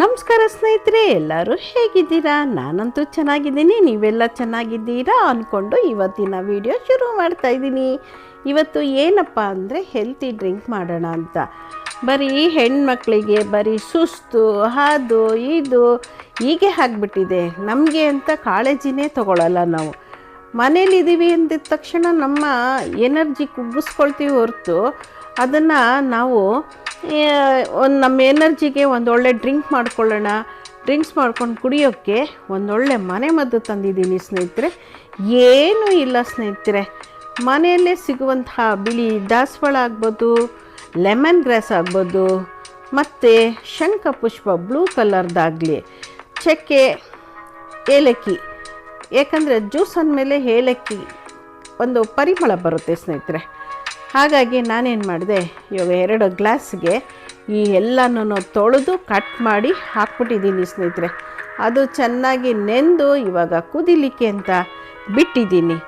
ನಮಸ್ಕಾರ ಸ್ನೇಹಿತರೆ, ಎಲ್ಲರೂ ಹೇಗಿದ್ದೀರಾ? ನಾನಂತೂ ಚೆನ್ನಾಗಿದ್ದೀನಿ, ನೀವೆಲ್ಲ ಚೆನ್ನಾಗಿದ್ದೀರಾ ಅಂದ್ಕೊಂಡು ಇವತ್ತಿನ ವಿಡಿಯೋ ಶುರು ಮಾಡ್ತಾ ಇದ್ದೀನಿ. ಇವತ್ತು ಏನಪ್ಪ ಅಂದರೆ ಹೆಲ್ತಿ ಡ್ರಿಂಕ್ ಮಾಡೋಣ ಅಂತ. ಬರೀ ಹೆಣ್ಮಕ್ಳಿಗೆ ಬರೀ ಸುಸ್ತು ಅದು ಇದು ಹೀಗೆ ಆಗಿಬಿಟ್ಟಿದೆ. ನಮಗೆ ಅಂತ ಕಾಳಜಿನೇ ತಗೊಳ್ಳಲ್ಲ ನಾವು. ಮನೇಲಿದ್ದೀವಿ ಅಂದಿದ ತಕ್ಷಣ ನಮ್ಮ ಎನರ್ಜಿ ಕುಗ್ಗಿಸ್ಕೊಳ್ತೀವಿ ಹೊರತು. ಅದನ್ನು ನಾವು ಒಂದು ನಮ್ಮ ಎನರ್ಜಿಗೆ ಒಂದೊಳ್ಳೆ ಡ್ರಿಂಕ್ ಮಾಡ್ಕೊಳ್ಳೋಣ. ಡ್ರಿಂಕ್ಸ್ ಮಾಡ್ಕೊಂಡು ಕುಡಿಯೋಕ್ಕೆ ಒಂದೊಳ್ಳೆ ಮನೆ ಮದ್ದು ತಂದಿದ್ದೀನಿ ಸ್ನೇಹಿತರೆ. ಏನೂ ಇಲ್ಲ ಸ್ನೇಹಿತರೆ. ಮನೆಯಲ್ಲೇ ಸಿಗುವಂತಹ ಬಿಳಿ ದಾಸವಾಳ ಆಗ್ಬೋದು, ಲೆಮನ್ ಗ್ರಾಸ್ ಆಗ್ಬೋದು, ಮತ್ತು ಶಂಖ ಪುಷ್ಪ ಬ್ಲೂ ಕಲರ್ದಾಗಲಿ. ಚಕ್ಕೆ, ಏಲಕ್ಕಿ. ಏಕೆಂದರೆ ಜ್ಯೂಸ್ ಅಂದಮೇಲೆ ಏಲಕ್ಕಿ ಒಂದು ಪರಿಮಳ ಬರುತ್ತೆ ಸ್ನೇಹಿತರೆ. ಹಾಗಾಗಿ ನಾನೇನು ಮಾಡಿದೆ, ಇವಾಗ ಎರಡು ಗ್ಲಾಸ್ಗೆ ಈ ಎಲ್ಲನೂ ತೊಳೆದು ಕಟ್ ಮಾಡಿ ಹಾಕ್ಬಿಟ್ಟಿದ್ದೀನಿ ಸ್ನೇಹಿತರೆ. ಅದು ಚೆನ್ನಾಗಿ ನೆಂದು ಇವಾಗ ಕುದಿಲಿಕ್ಕೆ ಅಂತ ಬಿಟ್ಟಿದ್ದೀನಿ.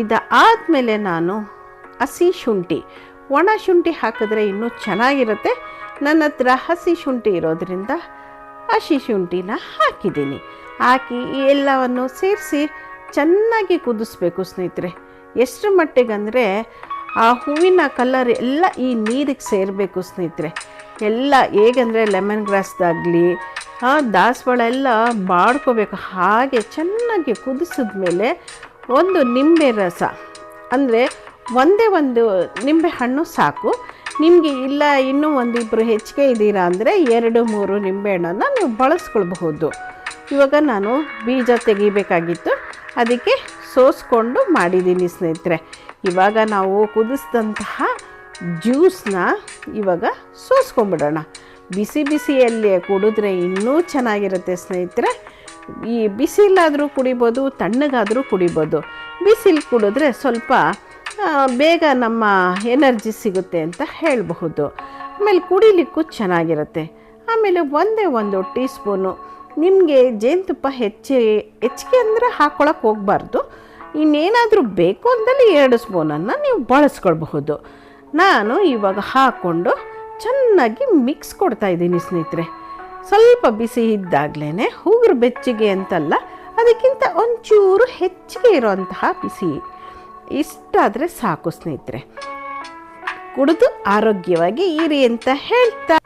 ಇದು ಆದಮೇಲೆ ನಾನು ಹಸಿ ಶುಂಠಿ, ಒಣ ಶುಂಠಿ ಹಾಕಿದ್ರೆ ಇನ್ನೂ ಚೆನ್ನಾಗಿರುತ್ತೆ. ನನ್ನ ಹತ್ರ ಹಸಿ ಶುಂಠಿ ಇರೋದರಿಂದ ಹಸಿ ಶುಂಠಿನ ಹಾಕಿದ್ದೀನಿ. ಹಾಕಿ ಈ ಎಲ್ಲವನ್ನು ಸೇರಿಸಿ ಚೆನ್ನಾಗಿ ಕುದಿಸ್ಬೇಕು ಸ್ನೇಹಿತರೆ. ಎಷ್ಟು ಮಟ್ಟಿಗಂದರೆ ಆ ಹೂವಿನ ಕಲರ್ ಎಲ್ಲ ಈ ನೀರಿಗೆ ಸೇರಬೇಕು ಸ್ನೇಹಿತರೆ. ಎಲ್ಲ ಹೇಗೆಂದರೆ ಲೆಮನ್ ಗ್ರಾಸ್ದಾಗಲಿ ದಾಸವಾಳ ಎಲ್ಲ ಬಾಡ್ಕೋಬೇಕು. ಹಾಗೆ ಚೆನ್ನಾಗಿ ಕುದಿಸಿದ ಮೇಲೆ ಒಂದು ನಿಂಬೆ ರಸ. ಅಂದರೆ ಒಂದೇ ಒಂದು ನಿಂಬೆ ಹಣ್ಣು ಸಾಕು. ನಿಮಗೆ ಇಲ್ಲ, ಇನ್ನೂ ಒಂದಿಬ್ಬರು ಹೆಚ್ಚಿಗೆ ಇದ್ದೀರಾ ಅಂದರೆ ಎರಡು, ಮೂರು ನಿಂಬೆಹಣ್ಣನ್ನು ನೀವು ಬಳಸ್ಕೊಳ್ಬಹುದು. ಇವಾಗ ನಾನು ಬೀಜ ತೆಗಿಬೇಕಾಗಿತ್ತು. ಅದಕ್ಕೆ ಸೋಸ್ಕೊಂಡು ಮಾಡಿದ್ದೀನಿ ಸ್ನೇಹಿತರೆ. ಇವಾಗ ನಾವು ಕುದಿಸಿದಂತಹ ಜ್ಯೂಸ್ನ ಇವಾಗ ಸೋಸ್ಕೊಂಬಿಡೋಣ ಬಿಸಿ ಬಿಸಿಯಲ್ಲಿ ಕುಡಿದ್ರೆ ಇನ್ನೂ ಚೆನ್ನಾಗಿರುತ್ತೆ ಸ್ನೇಹಿತರೆ. ಈ ಬಿಸಿಲಾದರೂ ಕುಡಿಬೋದು, ತಣ್ಣಗಾದರೂ ಕುಡಿಬೋದು. ಬಿಸಿಲು ಕುಡಿದ್ರೆ ಸ್ವಲ್ಪ ಬೇಗ ನಮ್ಮ ಎನರ್ಜಿ ಸಿಗುತ್ತೆ ಅಂತ ಹೇಳಬಹುದು. ಆಮೇಲೆ ಕುಡಿಲಿಕ್ಕೂ ಚೆನ್ನಾಗಿರುತ್ತೆ. ಆಮೇಲೆ ಒಂದೇ ಒಂದು ಟೀ ಸ್ಪೂನು ನಿಮಗೆ ಜೇನುತುಪ್ಪ ಹೆಚ್ಚಿ, ಹೆಚ್ಚಿಗೆ ಅಂದರೆ ಹಾಕ್ಕೊಳಕ್ಕೆ ಹೋಗಬಾರ್ದು. ಇನ್ನೇನಾದರೂ ಬೇಕು ಅಂದಲ್ಲಿ ಎರಡು ಸ್ಪೂನನ್ನು ನೀವು ಬಳಸ್ಕೊಳ್ಬಹುದು. ನಾನು ಇವಾಗ ಹಾಕ್ಕೊಂಡು ಚೆನ್ನಾಗಿ ಮಿಕ್ಸ್ ಕೊಡ್ತಾ ಇದ್ದೀನಿ ಸ್ನೇಹಿತರೆ. ಸ್ವಲ್ಪ ಬಿಸಿ ಇದ್ದಾಗಲೇ ಹೂಗ್ರ ಬೆಚ್ಚಗೆ ಅಂತಲ್ಲ, ಅದಕ್ಕಿಂತ ಒಂಚೂರು ಹೆಚ್ಚಿಗೆ ಇರುವಂತಹ ಬಿಸಿ ಇಷ್ಟಾದರೆ ಸಾಕು ಸ್ನೇಹಿತರೆ. ಕುಡಿದು ಆರೋಗ್ಯವಾಗಿ ಇರಿ ಅಂತ ಹೇಳ್ತಾ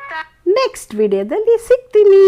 ನೆಕ್ಸ್ಟ್ ವಿಡಿಯೋದಲ್ಲಿ ಸಿಗ್ತೀನಿ.